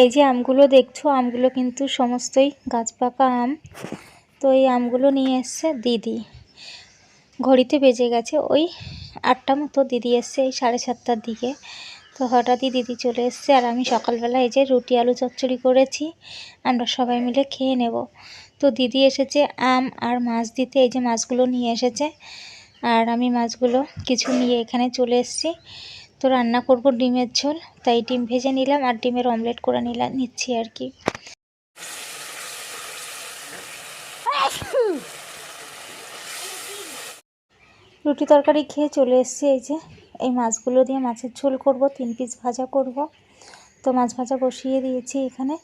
এই যে আমগুলো দেখছ, আমগুলো কিন্তু সমস্তই গাছ পাকা আম। তো এই আমগুলো নিয়ে এসছে দিদি। ঘড়িতে বেজে গেছে ওই আটটা মতো, দিদি এসছে এই সাড়ে সাতটার দিকে। তো হঠাৎই দিদি চলে এসছে আর আমি সকালবেলা এই যে রুটি, আলু চচ্চড়ি করেছি, আমরা সবাই মিলে খেয়ে নেব। তো দিদি এসেছে আম আর মাছ দিতে, এই যে মাছগুলো নিয়ে এসেছে। আর আমি মাছগুলো কিছু নিয়ে এখানে চলে এসেছি। তো রান্না করব ডিমের ঝোল, তাই ডিম ভেজে নিলাম আর ডিমের অমলেট করে নিলাম নিচ্ছি আর কি। রুটি তরকারি খেয়ে চলে এসেছি এই যে। এই মাছগুলো দিয়ে মাছের ঝোল করব, তিন পিস ভাজা করব। তো মাছ ভাজা বসিয়ে দিয়েছি এখানে।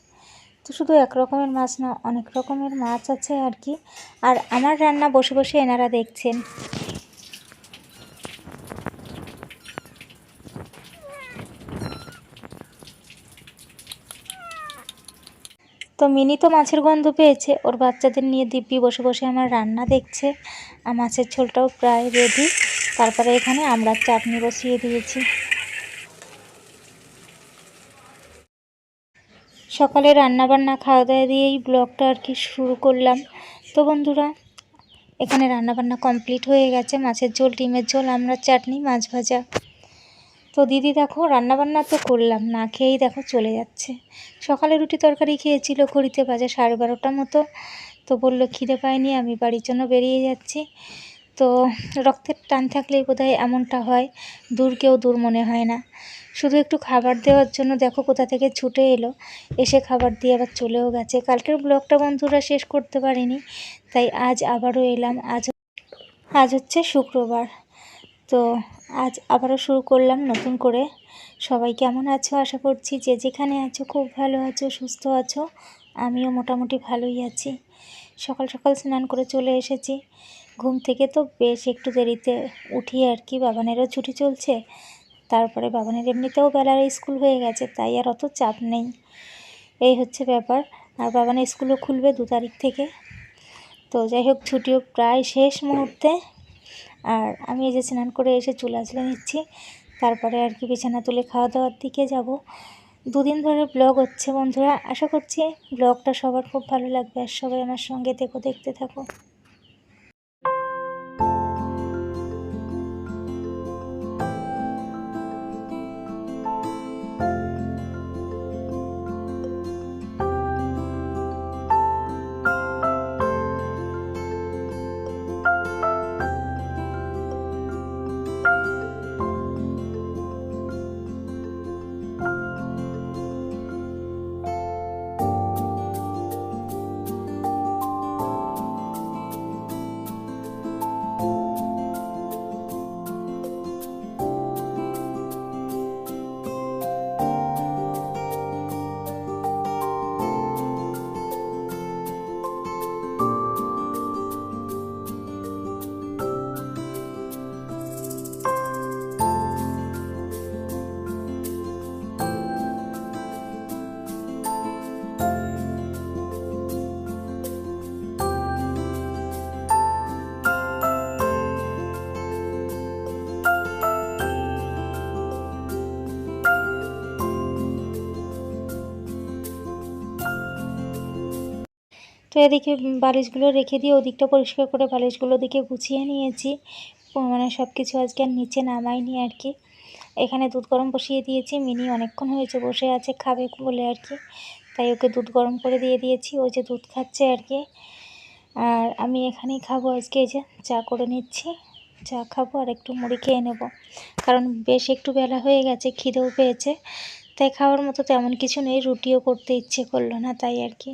তো শুধু এক রকমের মাছ না, অনেক রকমের মাছ আছে আর কি। আর আমার রান্না বসে বসে এনারা দেখছেন। তো মিনি তো মাছের গন্ধ পেয়েছে। ওর বাচ্চাদের নিয়ে দিব্যি বসে বসে আমার রান্না দেখছে। আর মাছের ঝোলটাও প্রায় রেডি তারপরে এখানে আমরা চাটনি বসিয়ে দিয়েছি। সকালে রান্নাবান্না খাওয়া দাওয়া দিয়েই ব্লগটা আর কি শুরু করলাম। তো বন্ধুরা, এখানে রান্নাবান্না কমপ্লিট হয়ে গেছে। মাছের ঝোল, ডিমের ঝোল, আমরা চাটনি, মাছ ভাজা। তো দিদি দেখো, রান্নাবান্না তো করলাম, না খেয়েই দেখো চলে যাচ্ছে। সকালে রুটি তরকারি খেয়েছিল ঘড়িতে বাজে সাড়ে বারোটা মতো, তো বলল খিদে পায়নি, আমি বাড়ির জন্য বেরিয়ে যাচ্ছি। তো রক্তের টান থাকলেই বোধহয় এমনটা হয়, দূর কেউ দূর মনে হয় না। শুধু একটু খাবার দেওয়ার জন্য দেখো কোথা থেকে ছুটে এলো, এসে খাবার দিয়ে আবার চলেও গেছে। কালকের ব্লগটা বন্ধুরা শেষ করতে পারিনি, তাই আজ আবারও এলাম। আজ আজ হচ্ছে শুক্রবার। তো আজ আবারও শুরু করলাম নতুন করে। সবাই কেমন আছো? আশা করছি যে যেখানে আছো, খুব ভালো আছো, সুস্থ আছো। আমিও মোটামুটি ভালোই আছি। সকাল সকাল স্নান করে চলে এসেছি। ঘুম থেকে তো বেশ একটু দেরিতে উঠি আর কি, বাবানেরও ছুটি চলছে। তারপরে বাবানের এমনিতেও বেলার স্কুল হয়ে গেছে, তাই আর অত চাপ নেই। এই হচ্ছে ব্যাপার। আর বাবানের স্কুলও খুলবে দু তারিখ থেকে। তো যাই হোক, ছুটিও প্রায় শেষ মুহূর্তে। আর আমি এই যে স্নান করে এসে চুল আঁচলে নিচ্ছি। তারপরে আর কি বিছানা তুলে খাওয়া দাওয়ার দিকে যাব। দুদিন ধরে ব্লগ হচ্ছে বন্ধুরা। আশা করছি ব্লগটা সবার খুব ভালো লাগবে। আর সবাই আমার সঙ্গে দেখো দেখতে থাকো। তো এদিকে বালিশগুলো রেখে দিয়ে ওদিকটা পরিষ্কার করে বালিশগুলো দিকে গুছিয়ে নিয়েছি। মানে সব কিছু আজকে আর নিচে নামাইনি আর কি। এখানে দুধ গরম বসিয়ে দিয়েছি, মিনি অনেকক্ষণ হয়েছে বসে আছে, খাবে বলে আর কি। তাই ওকে দুধ গরম করে দিয়ে দিয়েছি, ও যে দুধ খাচ্ছে আর কি। আর আমি এখানেই খাব আজকে, এই যে চা করে নিচ্ছি। চা খাব আর একটু মুড়ি খেয়ে নেব। কারণ বেশ একটু বেলা হয়ে গেছে, খিদেও পেয়েছে। তাই খাওয়ার মতো তেমন কিছু নেই, রুটিও করতে ইচ্ছে করল না তাই আর কি।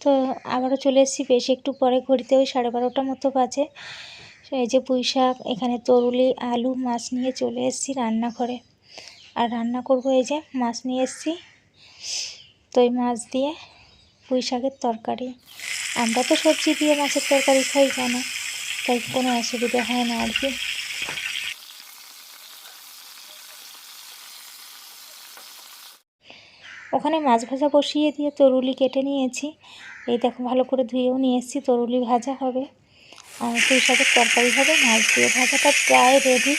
তো আবারও চলে এসেছি বেশ একটু পরে ঘড়িতে, ওই সাড়ে বারোটা মতো বাজে। এই যে পুঁই শাক, এখানে তরুলি, আলু, মাছ নিয়ে চলে এসেছি রান্নাঘরে। আর রান্না করব এই যে মাছ নিয়ে এসেছি তো এই মাছ দিয়ে পুঁই শাকের তরকারি। আমরা তো সবজি দিয়ে মাছের তরকারি খাই কেন? তাই কোনো অসুবিধা হয় না আর কি। ওখানে মাছ ভাজা বসিয়ে দিয়ে তরুলি কেটে নিয়েছি। এই দেখো, ভালো করে ধুয়েও নিয়ে এসেছি, তরুলি ভাজা হবে। আর সেই সাথে তরকারি হবে, মাছ দিয়ে ভাজাটা প্রায় রেডি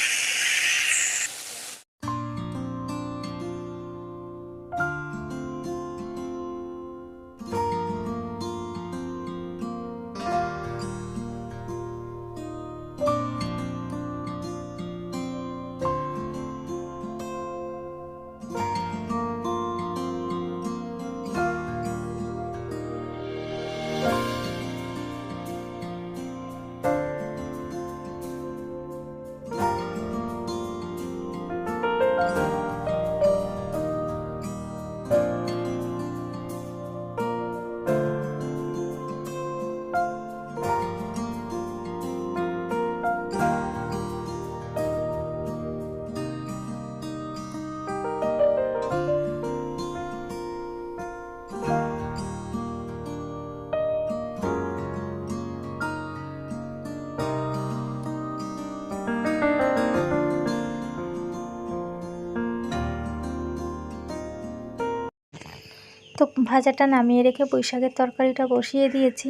ভাজাটা নামিয়ে রেখে পুঁই শাকের তরকারিটা বসিয়ে দিয়েছি।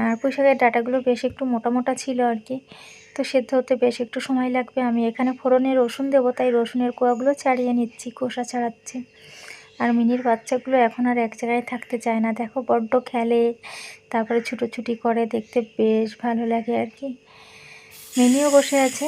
আর পুঁই শাকের ডাঁটাগুলো বেশ একটু মোটা মোটা ছিল আর কি। তো সেদ্ধ হতে বেশ একটু সময় লাগবে। আমি এখানে ফোড়নে রসুন দেবো, তাই রসুনের কোয়াগুলো ছাড়িয়ে নিচ্ছি কোষা ছাড়াচ্ছি। আর মিনির বাচ্চাগুলো এখন আর এক জায়গায় থাকতে চায় না। দেখো, বড্ড খেলে, তারপরে ছুটোছুটি করে, দেখতে বেশ ভালো লাগে আর কি। মিনিও বসে আছে।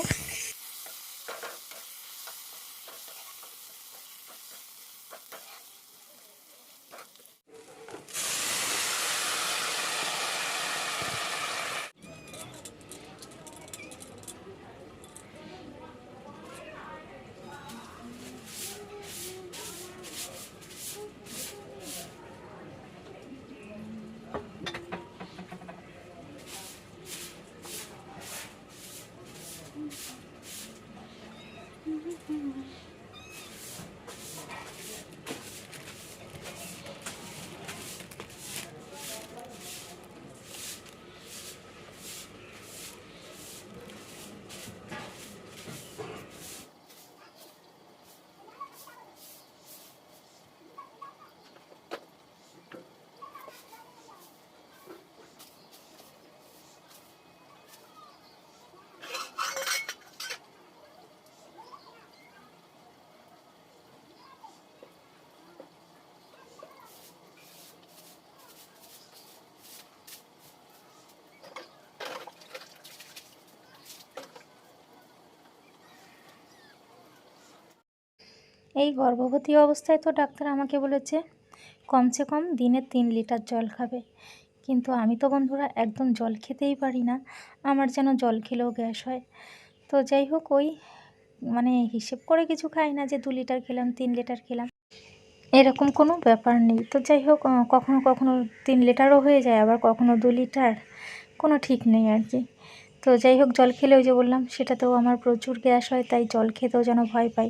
এই গর্ভবতী অবস্থায় তো ডাক্তার আমাকে বলেছে, কমসে কম দিনে তিন লিটার জল খাবে। কিন্তু আমি তো বন্ধুরা একদম জল খেতেই পারি না, আমার যেন জল খেলেও গ্যাস হয়। তো যাই হোক, ওই মানে হিসেব করে কিছু খাই না যে দু লিটার খেলাম, তিন লিটার খেলাম। এরকম কোনো ব্যাপার নেই। তো যাই হোক কখনো কখনো তিন লিটারও হয়ে যায়, আবার কখনো দু লিটার, কোনো ঠিক নেই আর কি। তো যাই হোক, জল খেলে ওই যে বললাম, সেটাতেও আমার প্রচুর গ্যাস হয়, তাই জল খেতেও যেন ভয় পাই।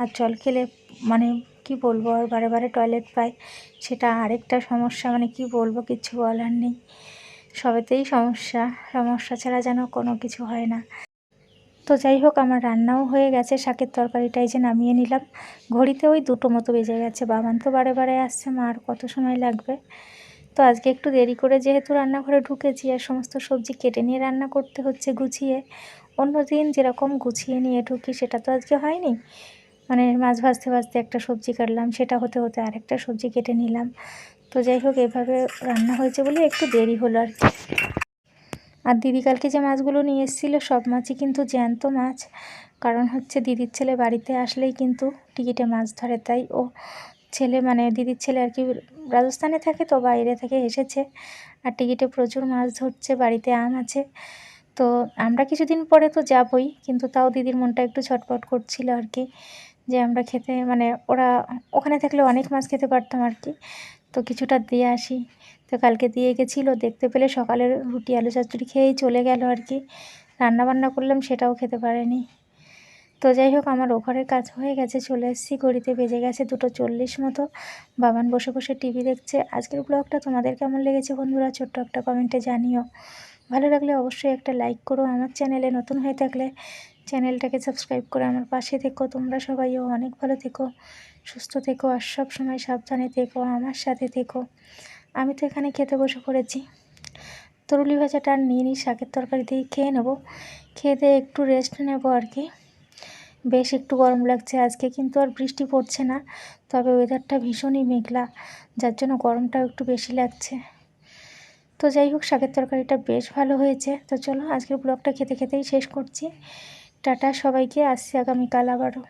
আর জল খেলে মানে কি বলব, আর বারে বারে টয়লেট পাই, সেটা আরেকটা সমস্যা মানে কি বলব কিছু বলার নেই। সবেতেই সমস্যা সমস্যা ছাড়া যেন কোনো কিছু হয় না। তো যাই হোক, আমার রান্নাও হয়ে গেছে, শাকের তরকারিটাই যে নামিয়ে নিলাম। ঘড়িতে ওই দুটো মতো বেজে গেছে, বাবান তো বারে বারে আসছে, মা আর কত সময় লাগবে? তো আজকে একটু দেরি করে যেহেতু রান্নাঘরে ঢুকেছি আর সমস্ত সবজি কেটে নিয়ে রান্না করতে হচ্ছে গুছিয়ে, অন্য দিন যেরকম গুছিয়ে নিয়ে ঢুকি সেটা তো আজকে হয়নি। মানে মাছ ভাজতে ভাজতে একটা সবজি কাটলাম, সেটা হতে হতে আরেকটা সবজি কেটে নিলাম। তো যাই হোক, এভাবে রান্না হয়েছে বলে একটু দেরি হলো আর কি। আর দিদি কালকে যে মাছগুলো নিয়ে এসেছিল, সব মাছই কিন্তু জ্যান্ত মাছ। কারণ হচ্ছে দিদির ছেলে বাড়িতে আসলেই কিন্তু টিকিটে মাছ ধরে, তাই ও ছেলে মানে দিদির ছেলে আর কি রাজস্থানে থাকে তো, বাইরে থেকে এসেছে। আর টিকিটে প্রচুর মাছ ধরছে, বাড়িতে আম আছে। তো আমরা কিছুদিন পরে তো যাবই, কিন্তু তাও দিদির মনটা একটু ছটপট করছিল আর কি, যে আমরা খেতে মানে ওরা ওখানে থাকলে অনেক মাছ খেতে পারতাম আর কি। তো কিছুটা দিয়ে আসি। তো কালকে দিয়ে গেছিল, দেখতে পেলে সকালের রুটি, আলু চচ্চড়ি খেয়েই চলে গেল আর কি। রান্না বান্না করলাম, সেটাও খেতে পারেনি। তো যাই হোক, আমার ওভারের কাজ হয়ে গেছে, চলে এসেছি, ঘড়িতে বেজে গেছে দুটো চল্লিশ মতো। বাবান বসে বসে টিভি দেখছে। আজকের ব্লগটা তোমাদের কেমন লেগেছে বন্ধুরা, ছোট্ট একটা কমেন্টে জানিও। ভালো লাগলে অবশ্যই একটা লাইক করো। আমার চ্যানেলে নতুন হয়ে থাকলে চ্যানেলটাকে সাবস্ক্রাইব করে আমার পাশে থেকো। তোমরা সবাইও অনেক ভালো থেকো, সুস্থ থেকো আর সব সময় সাবধানে থেকো, আমার সাথে থেকো। আমি তো এখানে খেতে বসে পড়েছি। তরুলি ভাজাটা আর নিয়ে নিই, শাকের তরকারি দিয়ে খেয়ে নেব। খেয়ে দিয়ে একটু রেস্ট নেব আর কি। বেশ একটু গরম লাগছে। আজকে কিন্তু আর বৃষ্টি পড়ছে না, তবে ওয়েদারটা ভীষণই মেঘলা, যার জন্য গরমটাও একটু বেশি লাগছে। তো যাই হোক, শাকের তরকারিটা বেশ ভালো হয়েছে। তো চলো, আজকের ব্লগটা খেতে খেতেই শেষ করছি। টাটা সবাইকে, আসছি আগামীকাল আবারও।